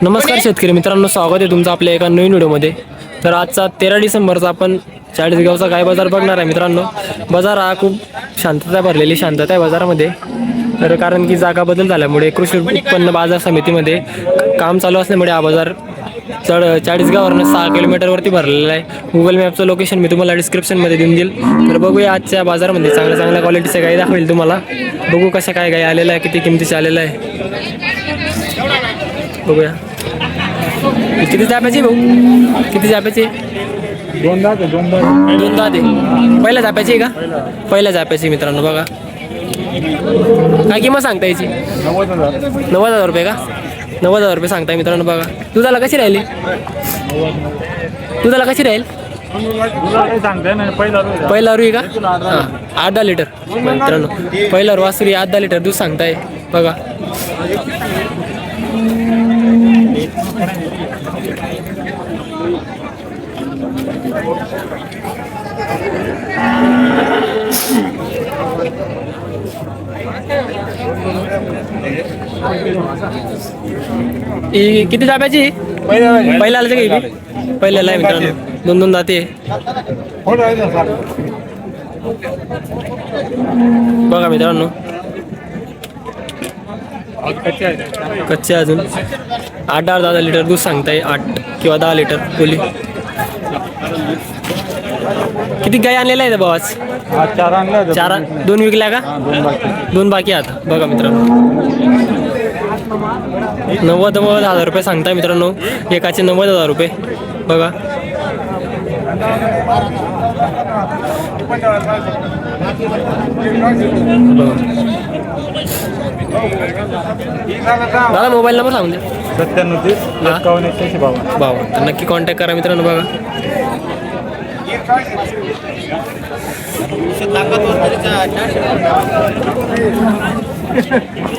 नमस्कार शेतकरी मित्रांनो स्वागत आहे तुमचं आपल्या एका नवीन व्हिडिओमध्ये. तर आजचा तेरा डिसेंबरचा आपण चाळीसगावचा गाय बाजार बघणार आहे मित्रांनो. बाजार हा खूप शांतता भरलेली शांतता आहे बाजारामध्ये. तर कारण की जागा बदल झाल्यामुळे कृषी उत्पन्न बाजार समितीमध्ये काम चालू असल्यामुळे हा बाजार चढ चाळीसगाववरनं सहा किलोमीटरवरती भरलेला आहे. गुगल मॅपचं लोकेशन मी तुम्हाला डिस्क्रिप्शनमध्ये देऊन देईल. तर बघूया आजच्या बाजारामध्ये चांगल्या चांगल्या क्वालिटीच्या गाय दाखवेल तुम्हाला. बघू कशा काय गाय आलेल्या आहे किती किमतीच्या आलेलं आहे. बघूया. किती जाप्याची भाऊ? किती जाप्याची दोनदा ते दोनदा. दोन दहा ते. पहिल्या जाप्याची आहे का पहिल्या जाप्याची मित्रांनो बघा. काय किंमत सांगता याची? नव्वद हजार. नव्वद हजार रुपये का? नव्वद हजार रुपये सांगताय मित्रांनो बघा. दुधाला कशी राहिली? दुधाला कशी राहील? पहिला रुई का? हां आठ दहा लिटर. मित्रांनो पहिला वासुरी आठ दहा लिटर दूध सांगताय. बघा. ही किती जाब्याची? पहिला पहिल्या आलं का? ही? पहिल्याला आहे मित्रांनो. दोन दोन जाते बघा मित्रांनो. कच्चे आहे अजून. आठ दहा दहा लिटर दूध सांगताय आठ किंवा दहा लिटर बोली किती गाय आणलेल्या आहेत भाऊ आज चार आणला. चार दोन विकल्या का? दोन बाकी दोन बाकी आता बघा मित्रांनो. नव्वद नव्वद हजार रुपये सांगताय मित्रांनो. एकाचे नव्वद हजार रुपये. बघा बघा. दादा मोबाईल नंबर सांगून द्या सत्त्याण्णव तीस हा. एकावन्न एकशे बावन्न. भाऊ तर नक्की कॉन्टॅक्ट करा मित्रांनो बघा.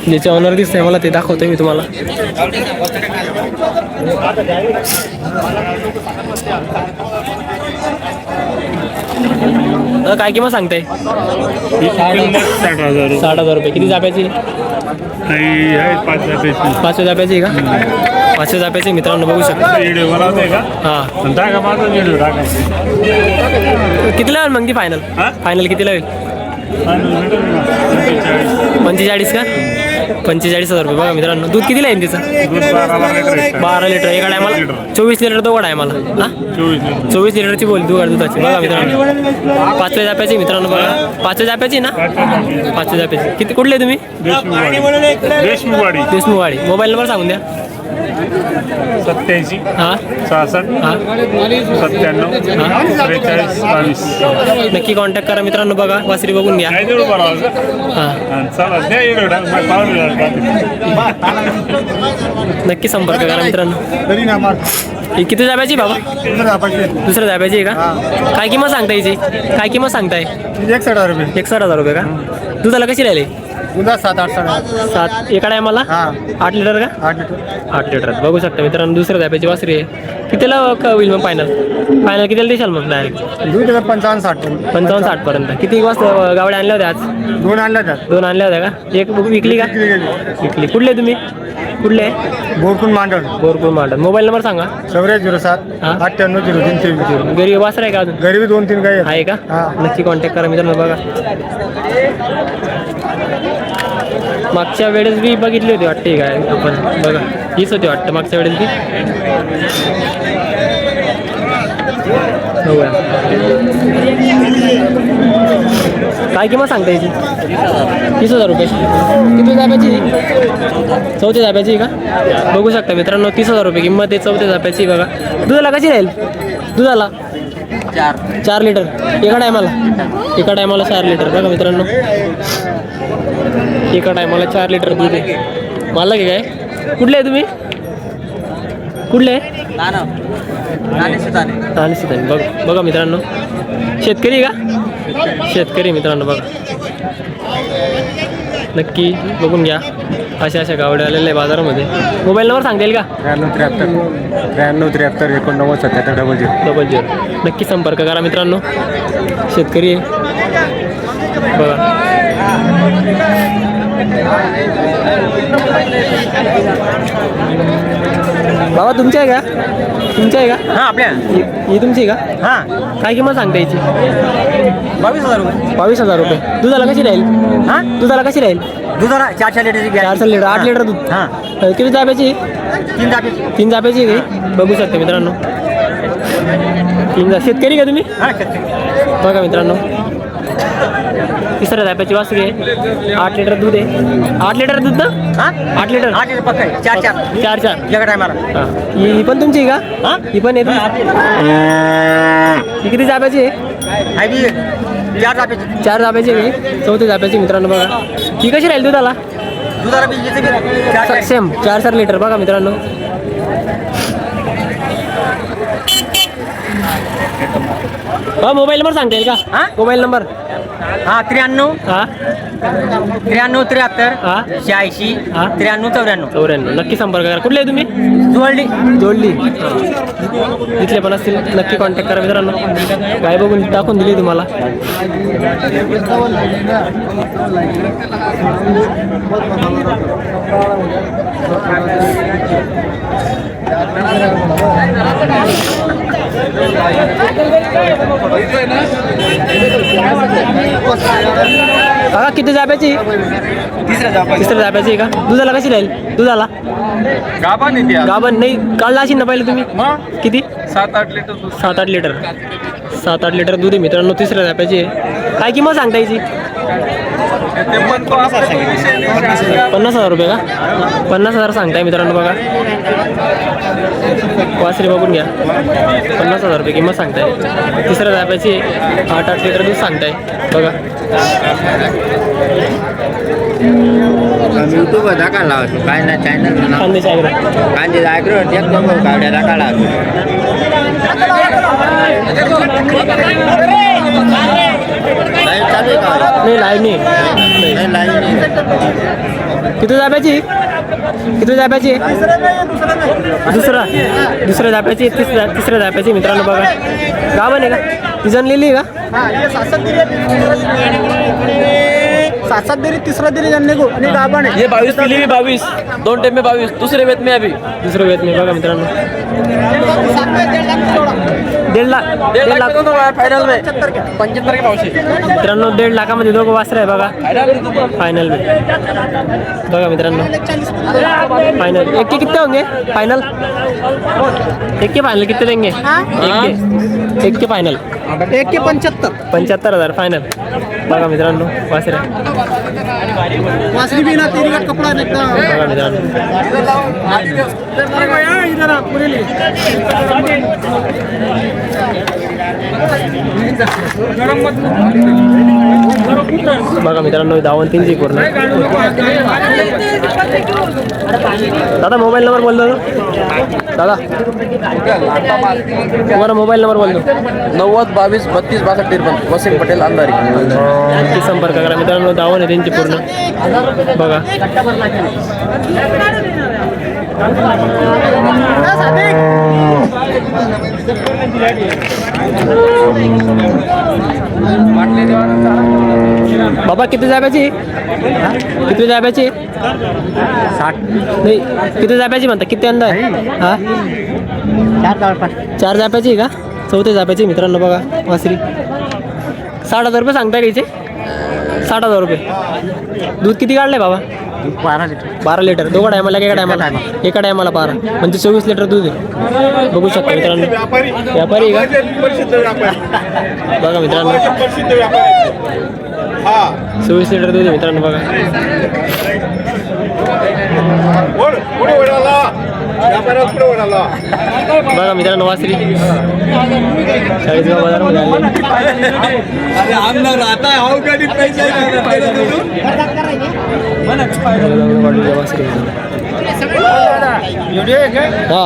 ज्याचे ऑनर दिसतंय मला ते दाखवतोय मी तुम्हाला. दादा, काय किंमत सांगताय? साठ हजार. साठ हजार. रुपये. किती जाप्याची? काही आहे पाच पाचशे जाप्याची आहे का? पाचशे जाप्याची मित्रांनो बघू शकता. व्हिडिओ बनवते का? हां. पण टाका माझा व्हिडिओ टाकायचे कितीला होईल मग ती फायनल हा? फायनल कितीला होईल पंचेचाळीस का? पंचेचाळीस हजार रुपये. बघा मित्रांनो दूध कितीला आहे तिचं? बारा लिटर. एका टायमाला चोवीस लिटर दोघा टायमाला हा? चोवीस लिटर चोवीस लिटरची बोल दुधाची दुधाची. बघा मित्रांनो. पाचव्या जाप्याची मित्रांनो बघा. पाचव्या जाप्याची ना? पाचव्या जाप्याची. किती कुठले तुम्ही? देशमुखवाडी मोबाईल नंबर सांगून द्या. सत्याऐंशी हां. सहासष्ट हां. सत्त्याण्णव त्रेचाळीस बावीस. नक्की कॉन्टॅक्ट करा मित्रांनो बघा. वासरी बघून घ्या. हां. नक्की संपर्क करा मित्रांनो. तरी ना मार ही किती जाब्याची बाबा? दुसऱ्या जाब्याची. आहे का? काय किंमत सांगता याची काय किंमत सांगताय? एकसष्ट हजार रुपये. एकसष्ट हजार रुपये का? दुधाला कशी राहिली? उद्या सात आठ साठ सात. एका टायमाला? हा. आठ लिटर का? आठ लिटर. आठ लिटर. बघू शकता मित्रांनो दुसऱ्या जाब्याची वासरी आहे. कितीला क- होईल मग फायनल फायनल कितीला देशाल मग डायरेक्ट दूध हजार पंचावन्न साठ. पंचावन्न साठ पर्यंत. किती वाजता गावड्या आणल्या होत्या आज? दोन आणल्या त्यात दोन आणल्या होत्या का? एक विकली का? विकली कुठले तुम्ही? कुठले? बोरकून मांडळ बोरपूर मांडत मोबाईल नंबर सांगा. चौऱ्या झिरो सात हा. अठ्ठ्याण्णव झिरो तीन तेवीस झिरो. गरीब वासर आहे का अजून? गरीबी दोन तीन आहेत. आहे का? हा. नक्की कॉन्टॅक्ट करा मित्रांनो बघा. मागच्या वेळेस बी बघितली होती वाटते काय? आपण बघा. हीच होती वाटतं मागच्या वेळेस बी. काय किंमत सांगता याची तीस हजार रुपये. किती जाब्याची चौथ्या जाब्याची का? बघू शकता मित्रांनो तीस हजार रुपये किंमत आहे चौथ्या जाब्याची बघा. दुधाला कशी राहील? दुधाला? चार लिटर. एका टायमाला? एका टायमाला चार लिटर. बघा मित्रांनो. एका टायमाला चार लिटर दूध आहे. मला की काय? कुठले आहे तुम्ही? कुठले आहे? सीताने. बघ बघा मित्रांनो. शेतकरी आहे का? शेतकरी मित्रांनो बघा. नक्की बघून घ्या. अशा अशा गावड्या आलेल्या आहे बाजारामध्ये. मोबाईल नंबर सांगता येईल का? त्र्याण्णव त्र्याहत्तर. त्र्याण्णव त्र्याहत्तर एकोणनव्वद सत्याहत्तर डबल झिरो डबल झिरो नक्की संपर्क करा मित्रांनो. शेतकरी आहे. बघा. बाबा तुमची आहे का? तुमची आहे का? हा आपल्या. ही- तुमची आहे का? हा. काय किंमत सांगता याची? बावीस हजार रुपये. बावीस हजार रुपये. दुधाला कशी राहील? हा? दुधाला कशी राहील? दुधाला चार चार लिटरची गॅस चार लिटर आठ लिटर दूध. हा. अ, किती जाब्याची तीन जापी तीन जाब्याची आहे काही बघू शकता मित्रांनो. तीन जा शेतकरी का तुम्ही? हा शेतकरी. बघा मित्रांनो. तिसऱ्या जाब्याची वासरी आहे आठ लिटर दूध आहे आठ लिटर दूध ना हा? आठ लिटर? आठ लिटर पक्का आहे. चार चार। चार चार। एका टायमाला हा. ही। ही पण तुमची आहे का? हा? ही पण आहे ही किती जाब्याची आहे बी चार जापीची चार जाब्याची आहे. चौथी जाब्याची मित्रांनो बघा। ही कशी राहील दुधाला दुधाला बी याचं बी चार चार. सेम. चार चार लिटर बघा मित्रांनो. हा मोबाईल नंबर सांगता येईल का? हा? Mobile number? हा त्र्याण्णव. हा. त्र्याण्णव हा. त्र्याहत्तर शहाऐंशी. हा. त्र्याण्णव चौऱ्याण्णव. चौऱ्याण्णव. नक्की संपर्क करा. कुठले आहे तुम्ही? जुळली जोडली. इथले पण असतील. नक्की कॉन्टॅक्ट करा मित्रांनो. काय बघून टाकून दिली तुम्हाला. काका किती जाब्याची? तिसऱ्या जापा तिसऱ्या जाब्याची का? दुधाला कशी राहील? दुधाला? गाभा नाही गाभण नाही. काढला असेल ना पहिले तुम्ही? मग? किती? सात आठ लिटर दूध. सात आठ लिटर. सात आठ लिटर दूध आहे मित्रांनो तिसऱ्या जाप्याची आहे. काय किंमत सांगता याची? पन्नास हजार. रुपये का? पन्नास हजार सांगताय मित्रांनो बघा. वासरी बघून घ्या. पन्नास हजार रुपये किंमत सांगताय. तिसऱ्या आहे. आठ आठ लिटर दूध सांगताय. बघा. युट्यूब दाखवला होतो. काय ना. चॅनल कांदे एक नंबर आहे का नाही लाईव्ह नाही. नाही. नाही लाईव्ह नाही. किती जाप्याची किती जाप्याची दुसरा. दुसऱ्या जाप्याची तिसऱ्या तिसऱ्या जाप्याची मित्रांनो बघा. गावन आहे का? ती जनलेली आहे का? सात सात दिली तिसरा दिली त्यांनी गो आणि गाभा नाही ये बाईस के लिए भी बाईस दोन टाइम में बाईस दूसरे वेत में अभी. दुसरं वेत नाही बघा मित्रांनो. दीड लाख. डेढ़ दीड लाख का फाइनल में पंचहत्तर के भाव से मित्रांनो दीड लाखामध्ये दोघं वासरे आहे बघा. फायनल में बघा मित्रांनो. फाइनल एक के कितने होंगे? फाइनल एक के फाइनल कितने देंगे? एक के. एक के फाइनल एक के पंच्याहत्तर. पंच्याहत्तर हज़ार. फायनल बघा मित्रांनो वासरे. वासरी बी ना तेरी का कपडा एकदम. बघा मित्रांनो. बघा मित्रांनो दावण तीनची पूर्ण. दादा मोबाईल नंबर बोल दो दादा. तुम्हारा मोबाईल नंबर बोल दो नव्वद बावीस बत्तीस बासष्ट तिरपन. वसीम पटेल अंधारी. संपर्क करा. मित्रांनो दावण आहे त्यांची पूर्ण. बघा. बाबा किती जाब्याची किती जाब्याची साठ. नाही किती जाब्याची म्हणता? किती अंदा आहे हा? चार जाप्याची का? चौथ्या जाप्याची मित्रांनो बघा वासरी. साठ हजार रुपये सांगताय का हिचे साठ हजार रुपये. दूध किती काढलंय बाबा? बारा लिटर. बारा लिटर. दोघं टायमाला एका टायमाला? एका टायमाला बारा. म्हणजे चोवीस लिटर दूध आहे. बघू शकता मित्रांनो. व्यापारी. आहे का बघा मित्रांनो. चोवीस लिटर दूध आहे मित्रांनो बघा. बघा मित्रांनो वासरी. चाळीसगाव बाजारामध्ये आले. हा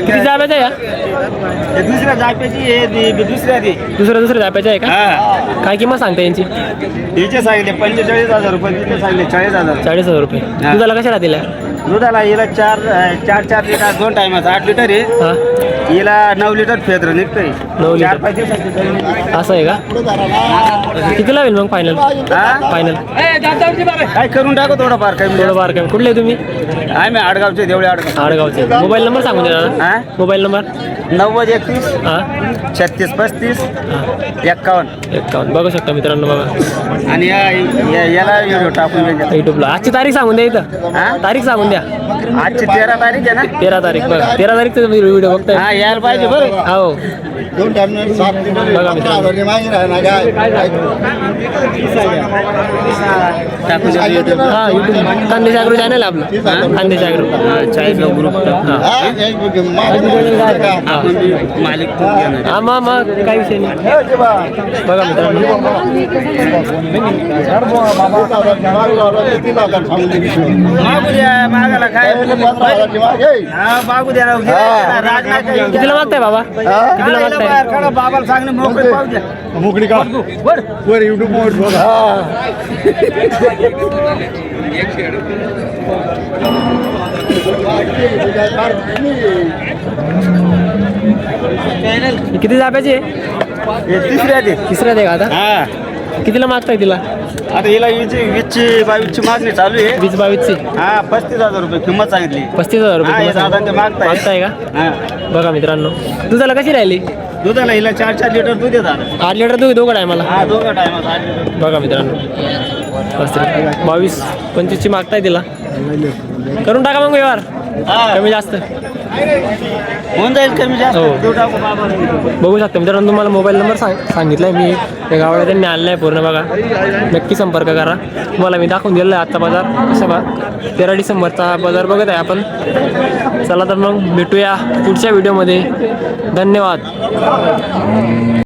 किती जाब्याचं आहे या दुसऱ्या जापेची आहे दुसऱ्या ती? दुसऱ्या दुसऱ्या जाप्याचं आहे का? काय किंमत सांगता यांची? हिचे सांगितले पंचेचाळीस हजार रुपये तिथे सांगितले चाळीस हजार. चाळीस हजार रुपये. हा. दुधाला कशा राहतील? दुधाला हिला चार चार चार लिटर दोन टायमाचं आठ लिटर आहे. हा. हिला नऊ लिटर फेद्र निघतंय. नऊ लिटर. पाच दिवसाची. असं आहे का? कितीला होईल मग फायनल हा? फायनल काय करून टाकू थोडंफार काही थोडं बार काय कुठले तुम्ही? आम्ही आडगावचे देवळे आडगाव. आडगावचे. मोबाईल नंबर सांगून द्या दादा. हा? Mobile number? नव्वद एकतीस हा. छत्तीस पस्तीस एक्कावन्न. एक्कावन्न. बघू शकता मित्रांनो बघा. आणि या- या- याला व्हिडिओ टाकून द्यायचा युट्यूबला आजची तारीख सांगून द्या इथं. हा? तारीख सांगून द्या. आजची तेरा तारीख आहे ना? तेरा तारीख बघा. तेरा तारीख व्हिडिओ बघताय. हा यायला पाहिजे बरं. हो. YouTube. हा युट्यूब खानदेश अॅग्रो चॅनल आहे आपलं खानदेश अॅग्रो चाळीस लोक ग्रुप मालिक. हा मग मग काही विषय नाही. बघा मित्रांनो. मागू द्या मागायला काय मागू द्या. कितीला मागताय बाबा? कितीला मागताय? बाबाला सांगणे मोकळे पाहू द्या. मोकळी का? वर. वर युट्यूब वर ही. किती जाब्याची आहे? हे तिसऱ्या ते तिसऱ्या आहे का आता? हा. कितीला मागताय तिला? आता हिला वीसची वीसची बावीसची मागणी चालू आहे. वीस बावीसची. हा पस्तीस हजार रुपये किंमत सांगितली. पस्तीस हजार हा हे रुपये ते मागताय. मागताय का? हा. बघा मित्रांनो. दुधाला कशी राहिली? दुधाला हिला चार चार लिटर दूध येतात आठ लिटर दूध दोघं टायमाला हा दोघं टायमात आठ लिटर बघा मित्रांनो. मस्त बावीस पंचवीसची मागताय तिला. करून टाका मग व्यवहार. हा. कमी जास्त. होऊन जाईल कमी जास्त. हो. देऊ टाकू बाबाला बघू शकता. मित्रांनो तुम्हाला मोबाईल नंबर सांग सांगितलाय मी. त्या गावाला त्यांनी आणलाय पूर्ण बघा. नक्की संपर्क करा. तुम्हाला मी दाखवून दिलेला आहे आत्ता बाजार. कसा बा तेरा डिसेंबरचा बाजार बघत आहे आपण. चला तर मग भेटूया पुढच्या व्हिडिओमध्ये धन्यवाद.